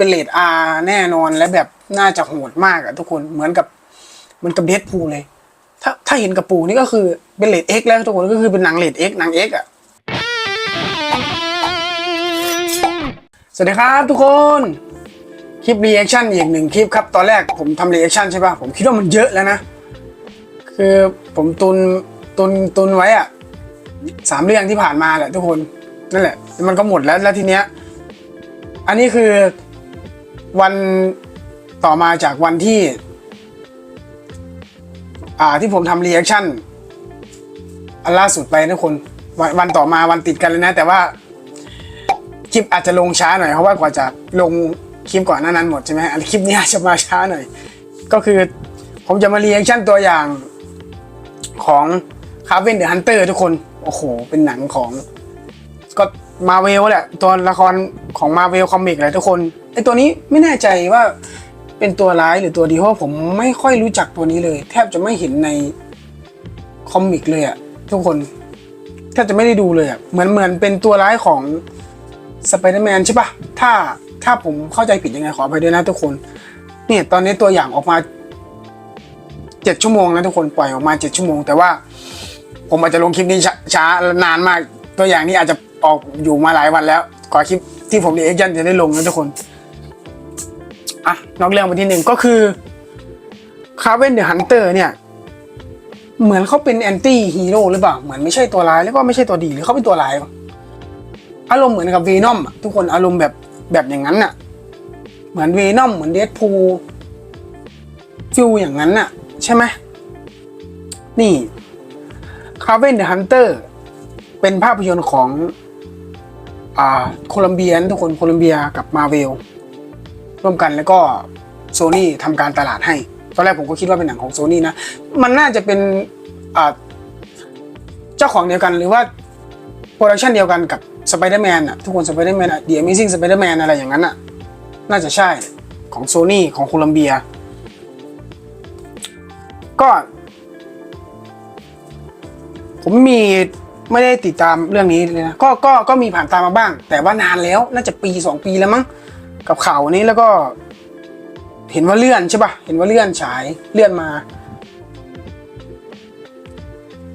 เป็นเลดอาแน่นอนและแบบน่าจะโหดมากอะทุกคนเหมือนกับเหมือนกับเดดพูเลย ถ้าถ้าเห็นกับปูนี่ก็คือเป็นเลดเอ็กแล้วทุกคนก็คือเป็นหนังเลดเอ็กหนังเอ็กอะสวัสดีครับทุกคนคลิปรีแอคชั่นอีกหนึ่งคลิปครับ ตอนแรกผมทำรีแอคชั่นใช่ป่ะผมคิดว่ามันเยอะแล้วนะ คือผมตุนตุนตุนไว้อะสามเรื่องที่ผ่านมาแหละทุกคนนั่นแหละ มันก็หมดแล้วแล้วทีเนี้ย อันนี้คือ วันต่อมาจากวันที่ อ่าที่ผมทำรีแอคชั่นอันล่าสุดไปทุกคนวันวันต่อมาวันติดกันเลยนะ แต่ว่าคลิปอาจจะลงช้าหน่อยเพราะว่ากว่าจะลงคลิปก่อนหน้านั้นหมดใช่ไหมอันคลิปนี้อาจจะมาช้าหน่อย ก็คือผมจะมารีแอคชั่นตัวอย่างของคาร์เวนเดอะฮันเตอร์ทุกคน โอ้โห เป็นหนังของ ก็มาเวลแหละตัวละครของมาเวลคอมิกแหละทุกคนไอตัวนี้ไม่แน่ใจว่าเป็นตัวร้ายหรือตัวดีเพราะผมไม่ค่อยรู้จักตัวนี้เลย แทบจะไม่เห็นในคอมิกเลยอะทุกคนแทบจะไม่ได้ดูเลยอะเหมือนเหมือนเป็นตัวร้ายของสไปเดอร์แมนใช่ปะถ้าถ้าผมเข้าใจผิดยังไงขออภัยด้วยนะทุกคน เนี่ยตอนนี้ตัวอย่างออกมาเจ็ดชั่วโมงนะทุกคนปล่อยออกมาเจ็ดชั่วโมง แต่ว่า ผมอาจจะลงคลิปนี้ช้าช้านานมาก ตัวอย่างนี้อาจจะ ออกอยู่มาหลายวันแล้วกว่าคลิปที่ผมรีแอคชั่นจะได้ลงนะทุกคน อะนอกเรื่องไปที่หนึ่งก็คือคาร์เวนเดอะฮันเตอร์เนี่ย เหมือนเขาเป็นแอนตี้ฮีโร่หรือเปล่า เหมือนไม่ใช่ตัวร้ายแล้วก็ไม่ใช่ตัวดีหรือเขาเป็นตัวร้ายอารมณ์เหมือนกับวีนอมทุกคนอารมณ์แบบแบบอย่างนั้นน่ะ เหมือนวีนอมเหมือนเดดพูฟิลอย่างนั้นน่ะ ใช่ไหมนี่คาร์เวนเดอะฮันเตอร์เป็นภาพยนตร์ของ อ่าโคลัมเบียนทุกคนโคลัมเบียกับมาเวลร่วมกันแล้วก็โซนี่ทำการตลาดให้ ตอนแรกผมก็คิดว่าเป็นหนังของโซนี่นะ มันน่าจะเป็นอ่าเจ้าของเดียวกันหรือว่าโปรดักชันเดียวกันกับสไปเดอร์แมนอะทุกคนสไปเดอร์แมนอะเดียมิซิ่งสไปเดอร์แมนอะไรอย่างนั้นอะน่าจะใช่ของโซนี่ของโคลัมเบีย ก็ ผมมี ไม่ได้ติดตามเรื่องนี้เลยนะก็ก็ก็มีผ่านตามมาบ้าง แต่ว่านานแล้วน่าจะปีสองปีแล้วมั้งกับข่าวนี้แล้วก็ เห็นว่าเลื่อนใช่ปะเห็นว่าเลื่อนฉายเลื่อนมา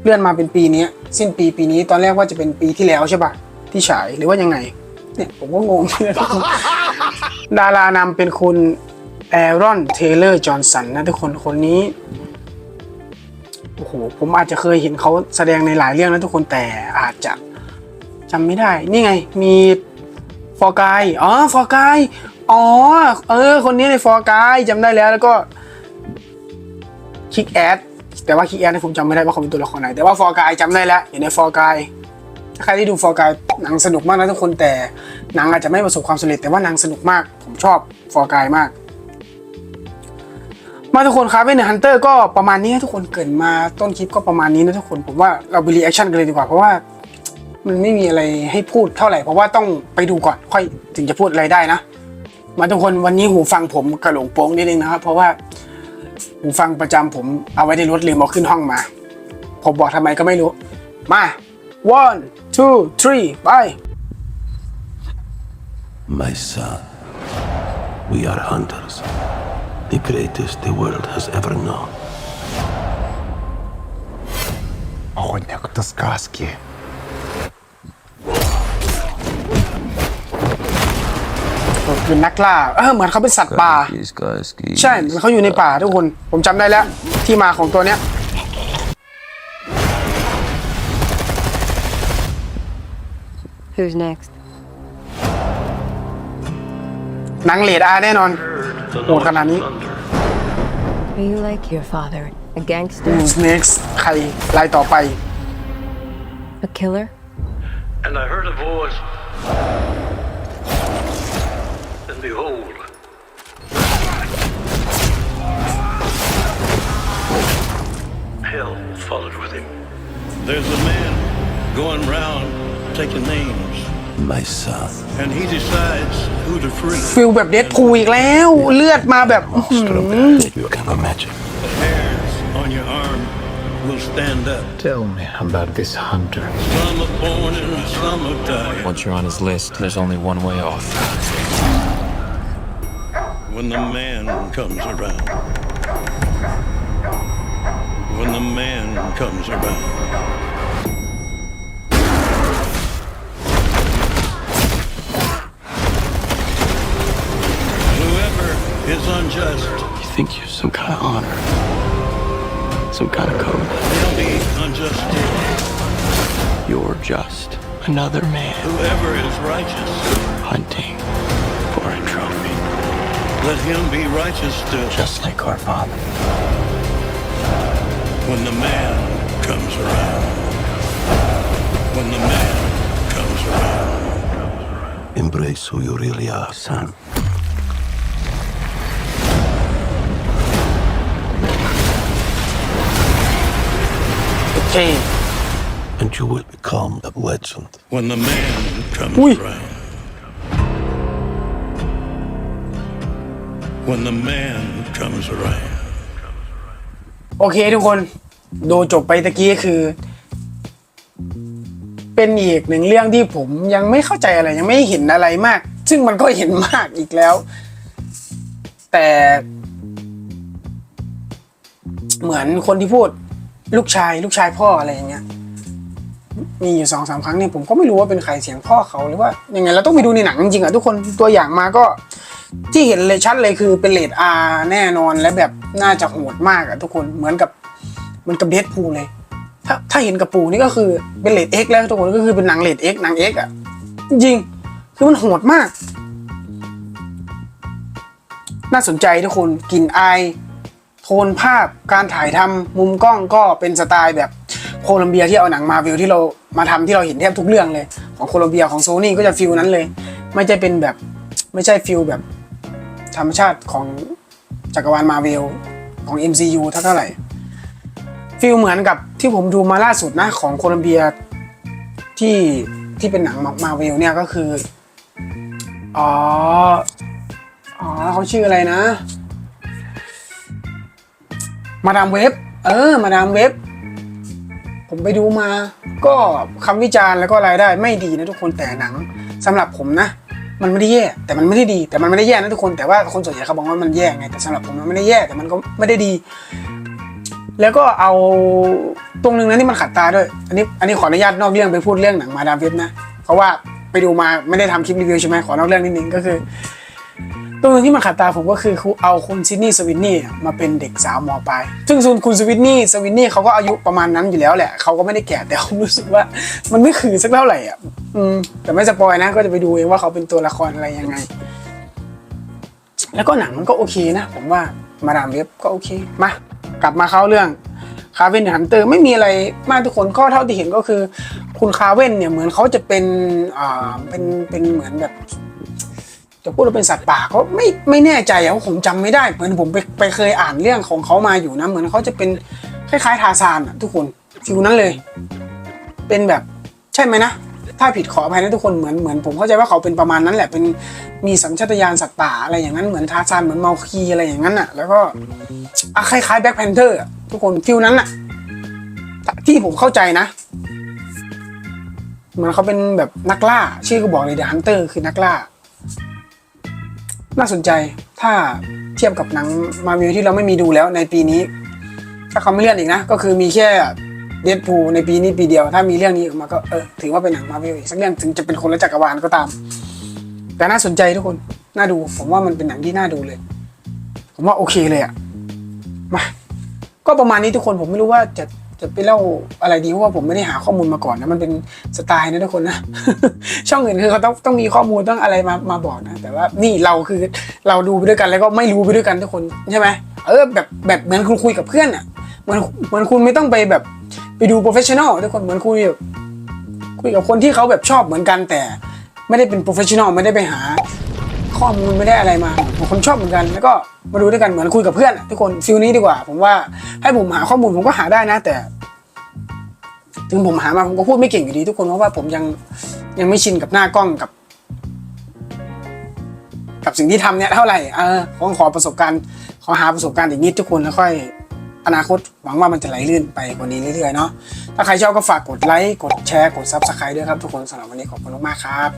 เลื่อนมาเป็นปีนี้สิ้นปีปีนี้ตอนแรกว่าจะเป็นปีที่แล้วใช่ปะที่ฉายหรือว่ายังไง เนี่ยผมก็งงดารานำเป็นคุณแอรอนเทเลอร์จอห์นสันนะทุกคนคนนี้ โอ้โหผมอาจจะเคยเห็นเขาแสดงในหลายเรื่องนะทุกคนแต่อาจจะจำไม่ได้ นี่ไงมีฟอร์กายอ๋อฟอร์กายอ๋อเออ คนนี้ในฟอร์กายจำได้แล้วแล้วก็คิกแอดแต่ว่าคิกแอดผมจำไม่ได้ว่าเขาเป็นตัวละครไหน แต่ว่าฟอร์กายจำได้แล้วอยู่ในฟอร์กายถ้าใครที่ดูฟอร์กายหนังสนุกมากนะทุกคนแต่หนังอาจจะไม่ประสบความสำเร็จแต่ว่าหนังสนุกมาก ผมชอบฟอร์กายมาก มาทุกคนครับเป็นฮันเตอร์ก็ประมาณนี้นะทุกคนเกินมาต้นคลิปก็ประมาณนี้นะทุกคนผมว่าเราไปรีแอคชั่นกันเลยดีกว่าเพราะว่ามันไม่มีอะไรให้พูดเท่าไหร่ เพราะว่าต้องไปดูก่อนค่อยถึงจะพูดอะไรได้นะ มาทุกคนวันนี้หูฟังผมกระโหลงโป้งนิดนึงนะครับ เพราะว่าหูฟังประจำผมเอาไว้ในรถลืมเอาขึ้นห้องมา ผมบอกทำไมก็ไม่รู้ มา one two three ไป My son, we are hunters, the greatest the world has ever known. Охотник до сказки. ก็คือนักล่าเออเหมือนเขาเป็นสัตว์ป่า Сказки, ใช่เหมือนเขาอยู่ในป่าทุกคน ผมจำได้แล้ว ที่มาของตัวเนี้ย Who's next? หนังเลดอาแน่นอน โหดขนาดนี้ Are you like your father? A gangster? Who's next ใครรายต่อไป A killer? And I heard a voice. And behold, hell followed with him. There's a man going round taking names, my son. and he decides who to free. ฟิลแบบเดดพูอีกแล้ว เลือดมาแบบอื้อหือ Stronger than you can imagine. The hairs on your arm will stand up. Tell me about this hunter. Some are born and some are died. Once you're on his list, there's only one way off. when the man comes around. When the man comes around. Is unjust, You think you're some kind of honor, some kind of code. they'll be unjust too. You're just another man Whoever is righteous, hunting for a trophy, let him be righteous still. just like our father. When the man comes around. When the man comes around. Embrace who you really are, son. Okay And you will become a legend. When the man comes Ui. around. When the man comes around. โอเคทุกคนดูจบไปตะกี้คือ เป็นอีกหนึ่งเรื่องที่ผมยังไม่เข้าใจอะไรยังไม่เห็นอะไรมาก ซึ่งมันก็เห็นมากอีกแล้ว แต่ เหมือนคนที่พูด ลูกชายลูกชายพ่ออะไรอย่างเงี้ยมีอยู่สองสามครั้งเนี่ยผมก็ไม่รู้ว่าเป็นใครเสียงพ่อเขาหรือว่ายังไงเราต้องไปดูในหนังจริงๆอะทุกคนตัวอย่างมาก็ที่เห็นเลยชัดเลยคือเป็นเลดอาแน่นอนและแบบน่าจะโหดมากอะทุกคนเหมือนกับเหมือนกับเดดพูเลย ถ้าถ้าเห็นกับปูนี่ก็คือเป็นเลดเอ็กแล้วทุกคนก็คือเป็นหนังเลดเอ็กหนังเอ็กอะจริงคือมันโหดมาก น่าสนใจทุกคนกลิ่นอาย โทนภาพการถ่ายทำมุมกล้องก็เป็นสไตล์แบบโคลัมเบียที่เอาหนังมาวิลที่เรามาทำที่เราเห็นแทบทุกเรื่องเลย ของโคลัมเบียของโซนี่ก็จะฟิลนั้นเลย ไม่ใช่เป็นแบบไม่ใช่ฟิลแบบธรรมชาติของจักรวาลมาเวลของ MCU เท่าเท่าไหร่ฟีลเหมือนกับที่ผมดูมาล่าสุดนะของโคลัมเบียที่ที่เป็นหนังมาเวลเนี่ยก็คือ อ๋อ อ๋อเขาชื่ออะไรนะ มาดามเว็บ เออ มาดามเว็บ ผมไปดูมา ก็คำวิจารณ์แล้วก็รายได้ไม่ดีนะทุกคนแต่หนังสำหรับผมนะ มันไม่ได้แย่ แต่มันไม่ได้ดี แต่มันไม่ได้แย่นะทุกคนแต่ว่าคนส่วนใหญ่เขาบอกว่ามันแย่ไงแต่สำหรับผมมันไม่ได้แย่แต่มันก็ไม่ได้ดี แล้วก็เอาตรงนึงนะที่มันขัดตาด้วย อันนี้อันนี้ขออนุญาตนอกเรื่องไปพูดเรื่องหนังมาดามเว็บนะ เพราะว่าไปดูมาไม่ได้ทำคลิปรีวิวใช่ไหมขอนอกเรื่องนิดนึงก็คือ ตรงนึงที่มันขัดตาผมก็คือเอาคุณซิดนีย์สวินนี่มาเป็นเด็กสาวมปลายซึ่งส่วนคุณสวินนี่สวินนี่เขาก็อายุประมาณนั้นอยู่แล้วแหละเขาก็ไม่ได้แก่แต่ผมรู้สึกว่ามันไม่คือสักเท่าไหร่อะอืมแต่ไม่สปอยนะก็จะไปดูเองว่าเขาเป็นตัวละครอะไรยังไง แล้วก็หนังมันก็โอเคนะ ผมว่ามาดามเว็บก็โอเคมากลับมาเข้าเรื่องคาเวนฮันเตอร์ไม่มีอะไรมากทุกคนก็เท่าที่เห็นก็คือ คุณคาเวนเนี่ยเหมือนเขาจะเป็นอ่าเป็นเป็นเหมือนแบบ จะพูดว่าเป็นสัตว์ป่าก็ไม่ไม่แน่ใจอะเพราะผมจำไม่ได้เหมือนผมไปไปเคยอ่านเรื่องของเขามาอยู่นะเหมือนเขาจะเป็นคล้ายๆทาซานอะทุกคนฟิวนั้นเลย เป็นแบบใช่ไหมนะถ้าผิดขออภัยนะทุกคนเหมือนเหมือนผมเข้าใจว่าเขาเป็นประมาณนั้นแหละเป็นมีสัญชาตญาณสัตว์ป่าอะไรอย่างนั้นเหมือนทาซานเหมือนเมาคีอะไรอย่างนั้นอะแล้วก็อะคล้ายๆแบ็คแพนเทอร์ทุกคนฟิวนั้นอะที่ผมเข้าใจนะมือนเขาเป็นแบบนักล่า ชื่อก็บอกเลยเดอะฮันเตอร์คือนักล่า น่าสนใจถ้าเทียบกับหนังมาวิวที่เราไม่มีดูแล้วในปีนี้ ถ้าเขาไม่เลื่อนอีกนะ ก็คือมีแค่เดดพูในปีนี้ปีเดียว ถ้ามีเรื่องนี้ออกมาก็เออถือว่าเป็นหนังมาวิวอีกสักเรื่องถึงจะเป็นคนละจักรวาลก็ตาม แต่น่าสนใจทุกคนน่าดู ผมว่ามันเป็นหนังที่น่าดูเลย ผมว่าโอเคเลยอะมาก็ประมาณนี้ทุกคนผมไม่รู้ว่าจะ จะไปเล่าอะไรดีเพราะว่าผมไม่ได้หาข้อมูลมาก่อนนะมันเป็นสไตล์นะทุกคนนะ ช่องอื่นคือเขาต้องต้องมีข้อมูลต้องอะไรมามาบอกนะ แต่ว่านี่เราคือเราดูไปด้วยกันแล้วก็ไม่รู้ไปด้วยกันทุกคนใช่ไหมเออแบบแบบเหมือนคุณคุยกับเพื่อนอะเหมือนเหมือนคุณไม่ต้องไปแบบไปดูโปรเฟชชั่นอลทุกคนเหมือนคุยแบบคุยกับคนที่เขาแบบชอบเหมือนกันแต่ไม่ได้เป็นโปรเฟชชั่นอลไม่ได้ไปหา ข้อมูลไม่ได้อะไรมาผมคนชอบเหมือนกัน แล้วก็มาดูด้วยกันเหมือนคุยกับเพื่อน ทุกคนฟิลนี้ดีกว่า ผมว่าให้ผมหาข้อมูลผมก็หาได้นะ แต่ ถึงผมหามาผมก็พูดไม่เก่งอยู่ดี ทุกคนเพราะว่าผมยังยังไม่ชินกับหน้ากล้องกับ กับสิ่งที่ทำเนี่ยเท่าไหร่เออขอขอประสบการณ์ขอหาประสบการณ์อีกนิดทุกคนแล้วค่อยอนาคตหวังว่ามันจะไหลลื่นไปกว่านี้เรื่อยๆเนาะถ้าใครชอบก็ฝากกดไลค์กดแชร์กดซับสไครต์ด้วยครับทุกคนสำหรับวันนี้ขอบคุณมากๆครับ